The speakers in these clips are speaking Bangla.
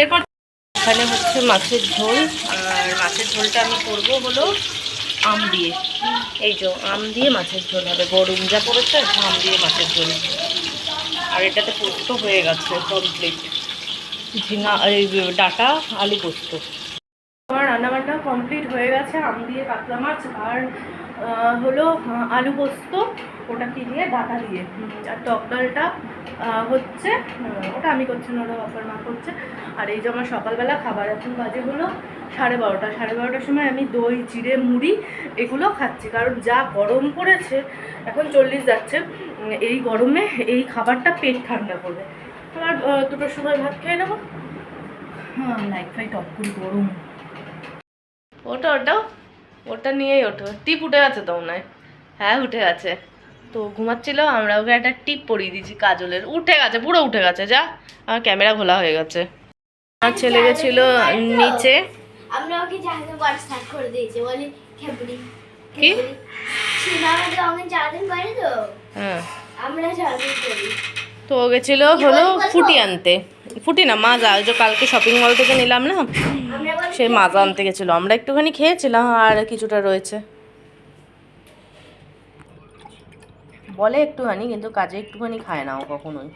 এরপর এখানে হচ্ছে মাছের ঝোল, আর মাছের ঝোলটা আমি করব হলো আম দিয়ে। এই যে, আম দিয়ে মাছের ঝোল হবে। গরম যা পড়েছে আম দিয়ে মাছের ঝোল। আর এটাতে পোস্ত হয়ে গেছে কমপ্লিট ঝিঙা, এই ডাটা, আলু পোস্ত। আমার রান্নাবান্না কমপ্লিট হয়ে গেছে, আম দিয়ে কাতলা মাছ, আর হলো আলু পোস্ত, ওটা দিয়ে, ডাটা দিয়ে। আর টক ডালটা হচ্ছে ওটা আমি করছি না, ওটা বাপার মা করছে। আর এই যে আমার সকালবেলা খাবার এখন বাজে হলো সাড়ে বারোটা। সাড়ে বারোটার সময় আমি দই চিড়ে মুড়ি, এগুলো খাচ্ছি। কারণ যা গরম পড়েছে, এখন চল্লিশ যাচ্ছে, এই গরমে এই খাবারটা পেট ঠান্ডা করবে। আর দুটোর সময় ভাত খেয়ে নেব? হ্যাঁ লাইট ফাইট অফ করি গরম। ওটা ওটা ওটা নিয়েই ওঠো। টিপ উঠে আছে তো মনে হয়। হ্যাঁ উঠে গেছে তো ঘুমাচ্ছিল আমরা ওকে একটা টিপ পরিয়ে দিয়েছি কাজলের। উঠে গেছে পুরো উঠে গেছে যা। আমার ক্যামেরা খোলা হয়ে গেছে। আমার ছেলে গেছিল নিচে। আমরা ওকে জাহাজে বার স্টার্ট করে দিয়েছি বলি খেপড়ি কি? আমাদের অনেক জ্বালাতন করে তো হ্যাঁ। আমরা জ্বালাতন করি তো ও গেছিল হলো ফুটি আনতে। ফুটি না মাজা ওই যে কালকে শপিং মল থেকে নিলাম না? আমরা বলি সে মাজা আনতে গেছিল। আমরা একটুখানি খেয়েছিলাম আর কিছুটা রয়েছে। বলে একটুখানি কিন্তু কাজে একটুখানি খায় না ও কখনোই।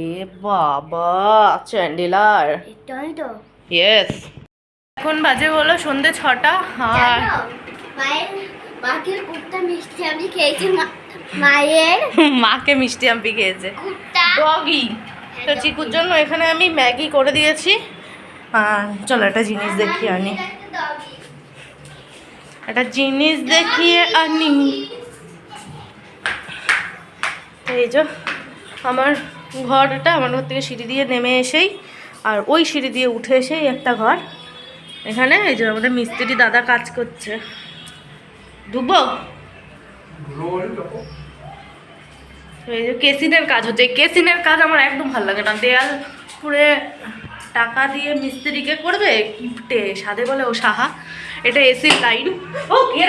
এ বাবা চ্যান্ডেলার ইয়েস এখন বাজে হলো সন্ধে ছটা আর মায়ের মাকে মিষ্টি আমি খেয়েছি মা- মায়ের মাকে মিষ্টি আম্পি খেয়েছে। ডগি তো চিকুর জন্য এখানে আমি ম্যাগি করে দিয়েছি। চলো একটা জিনিস দেখিয়ে আনি। একটা জিনিস দেখিয়ে আনি। এই যে আমার ঘরটা আমার ঘর থেকে সিঁড়ি দিয়ে নেমে এসেই আর ওই সিঁড়ি দিয়ে উঠে এসেই একটা ঘর। এখানে এই যে আমাদের মিস্ত্রি দাদা কাজ করছে। ঢুকবো এই যে কেসিনের কাজ হচ্ছে। কেসিনের কাজ আমার একদম ভালো লাগে না। দেয়াল পুরে টাকা দিয়ে মিস্ত্রিকে করবে কিপটে সাদে বলে ও সাহা। এটা এসির লাইন। ও কে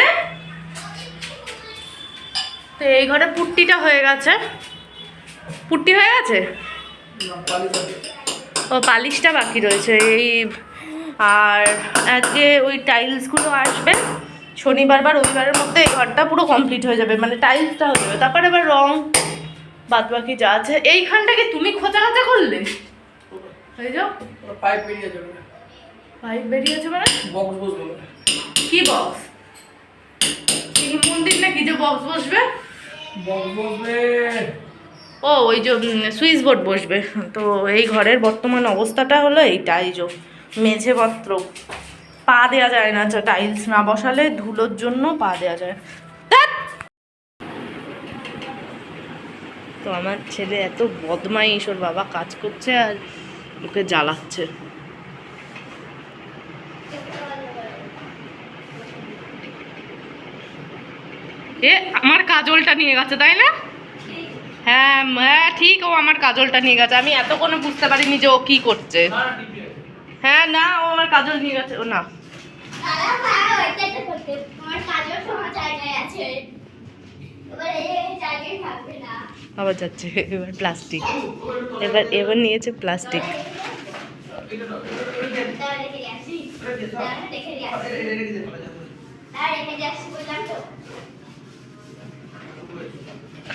তো এই ঘরে পুট্টিটা হয়ে গেছে। পুট্টি হয়ে গেছে? ও পালিশটা বাকি রয়েছে। এই আর আজকে ওই টাইলসগুলো আসবে। শনিবার বা রবিবারের মধ্যে এই ঘরটা পুরো কমপ্লিট হয়ে যাবে মানে টাইলসটা হয়ে যাবে। তারপরে আবার রং বাদ বাকি যা আছে। এইখানটাকে তুমি খোঁচা খোঁচা করলে? হয়ে যাও। পাইপ বেরিয়ে যাবে। পাইপ বেরিয়েছে মানে? বক্স বসবে কি বক্স মন্দির নাকি যে বক্স বসবে? বক্স বসবে। ও ওই যে সুইচ বোর্ড বসবে। তো এই ঘরের বর্তমান অবস্থাটা হলো এইটা এই যে মেঝেপত্র। পা দেওয়া যায় না টাইলস না বসালে ধুলোর জন্য পা দেওয়া যায়। তো আমার ছেলে এত বদমাইশ ওর বাবা কাজ করছে আর ওকে জ্বালাচ্ছে। এ আমার কাজলটা নিয়ে গেছে তাই না? হ্যাঁ হ্যাঁ ঠিক ও আমার কাজলটা নিয়ে গেছে। আমি এতক্ষণে বুঝতে পারিনি যে ও কি করছে। হ্যাঁ না ও আমার কাজল নিয়ে গেছে ও না। আবার যাচ্ছে এবার প্লাস্টিক এবার এবার নিয়েছে প্লাস্টিক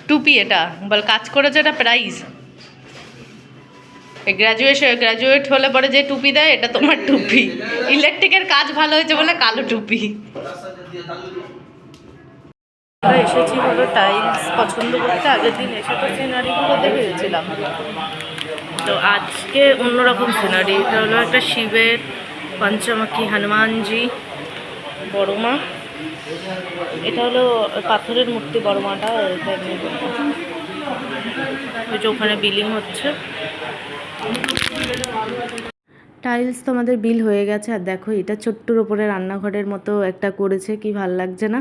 টুপি এটা। বল কাজ করেছে এটা প্রাইস গ্র্যাজুয়েশন গ্র্যাজুয়েট হলে পরে যে টুপি দেয়, এটা তোমার টুপি। ইলেকট্রিকের কাজ ভালো হয়েছে বলে কালো টুপি। আমরা এসেছি হলো টাইলস পছন্দ করতে, আগের দিন এসে তো সিনারিগুলো দেখে গেছিলাম তো আজকে অন্যরকম সিনারি এটা হলো একটা শিবের পঞ্চমুখী হনুমানজি, বড়মা। এটা হলো পাথরের মূর্তি, বড়মাটা, এটা ওই যে ওখানে বিলিং হচ্ছে। টাইলস তো আমাদের বিল হয়ে গেছে আর দেখো এটা ছোট্টর ওপরে রান্নাঘরের মতো একটা করেছে কি ভালো লাগছে না?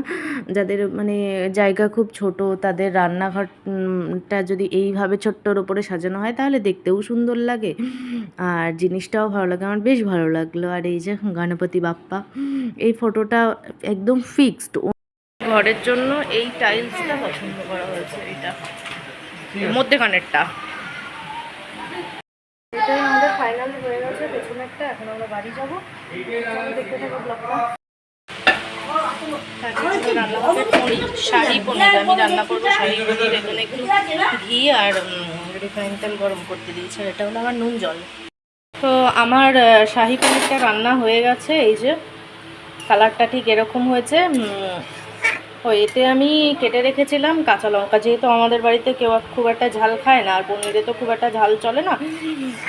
যাদের মানে জায়গা খুব ছোট তাদের রান্নাঘরটা যদি এইভাবে ছোট্টর ওপরে সাজানো হয় তাহলে দেখতেও সুন্দর লাগে। আর জিনিসটাও ভালো লাগে আমার বেশ ভালো লাগল। আর এই যে গণপতি বাপ্পা এই ফটোটা একদম ফিক্সড ঘরের জন্য এই টাইলসটা পছন্দ করা হয়েছে এটা। মধ্যেখানেরটা। এটাই আমাদের ফাইনাল হয়ে গেছে পেছনে এখন আমরা বাড়ি যাব। দেখতে থাকো ব্লগটা। রান্না করব পনির শাহি পনির আমি রান্না করব শাহি পনির এখানে একটু ঘি আর রিফাইন তেল গরম করতে দিয়েছি আর এটা হলো আমার নুন জল। তো আমার শাহি পনিরটা রান্না হয়ে গেছে এই যে। কালারটা ঠিক এরকম হয়েছে ও, এতে আমি কেটে রেখেছিলাম কাঁচা লঙ্কা। যেহেতু আমাদের বাড়িতে কেউ খুব একটা ঝাল খায় না, আর পনিরে তো খুব একটা ঝাল চলে না,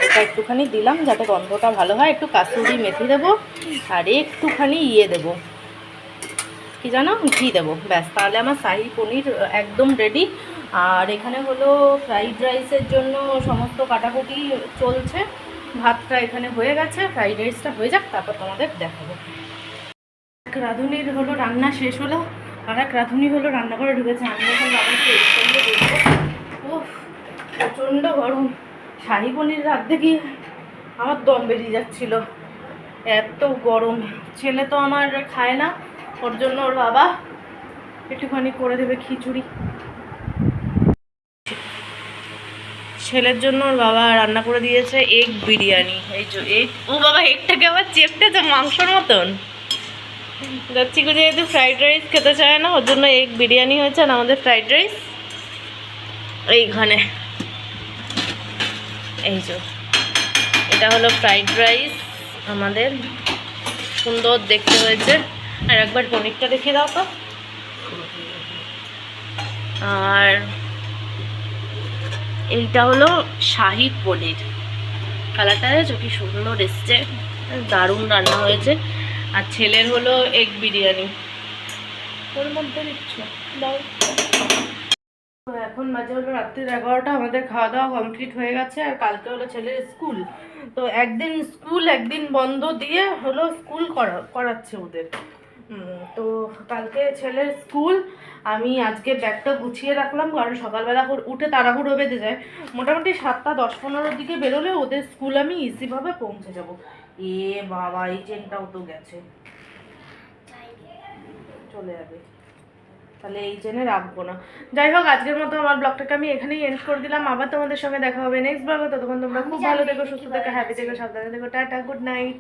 এটা একটুখানি দিলাম যাতে গন্ধটা ভালো হয়। একটু কাসুরি মেথি দেবো, আর একটুখানি ইয়ে দেবো। কি জানো? ঘি দেবো। ব্যাস, তাহলে আমার শাহি পনির একদম রেডি আর এখানে হলো ফ্রাইড রাইসের জন্য সমস্ত কাটাকুটি চলছে। ভাতটা এখানে হয়ে গেছে ফ্রাইড রাইসটা হয়ে যাক, তারপর তোমাদের দেখাবো। রাঁধুনির হলো রান্না শেষ হলো। আর এক রাঁধুনি হলো, রান্নাঘরে ঢুকেছে, আমি এখন বাবাকে উফ, প্রচণ্ড গরম। শাহি পনির রাখতে গিয়ে আমার দম বেরিয়ে যাচ্ছিল। এত গরম। ছেলে তো আমার খায় না, ওর জন্য ওর বাবা একটুখানি করে দেবে খিচুড়ি। ছেলের জন্য ওর বাবা রান্না করে দিয়েছে এগ বিরিয়ানি। এই যে এগ ও বাবা, এগটাকে আবার চেপটেছে মাংসর মতন। যাচ্ছিকু যেহেতু ফ্রাইড রাইস খেতে চায় না, ওর জন্য এগ বিরিয়ানি হয়েছে আর আমাদের ফ্রাইড রাইস এইখানে। এই যে, এটা হলো ফ্রাইড রাইস আমাদের, সুন্দর দেখতে হয়েছে। আর একবার পনিরটা দেখে দাও তো। আর এইটা হলো শাহি পনির। কালারটা দেখো কি সুন্দর এসছে, দারুণ রান্না হয়েছে। আর ছেলের হলো এগ বিরিয়ানি। ওর মধ্যে দিচ্ছ, দাও। এখন মাঝে হলো রাত্রির এগারোটা, আমাদের খাওয়া দাওয়া কমপ্লিট হয়ে গেছে, আর কালকে হলো ছেলের স্কুল। তো একদিন স্কুল, একদিন বন্ধ দিয়ে হলো স্কুল করা, করাচ্ছে ওদের। তো কালকে ছেলের স্কুল, আমি আজকে ব্যাগটা গুছিয়ে রাখলাম, কারণ সকালবেলা উঠে তাড়াহুড়ো বেঁধে যায়। মোটামুটি সাতটা, দশ, পনেরোর দিকে বেরোলে ওদের স্কুল আমি ইজিভাবে পৌঁছে যাব। এ বাবা এই চেনটাও তো গেছে। চলে যাবে। তাহলে এই জেনে রাখব না। যাই হোক আজকের মতো আমার ব্লগটাকে আমি এখানেই এন্ড করে দিলাম। আবার তোমাদের সঙ্গে দেখা হবে নেক্সট ব্লগে। ততক্ষণ তোমরা খুব ভালো দেখো সুস্থ দেখো হ্যাপি দেখো সাবধানে দেখো টাটা গুড নাইট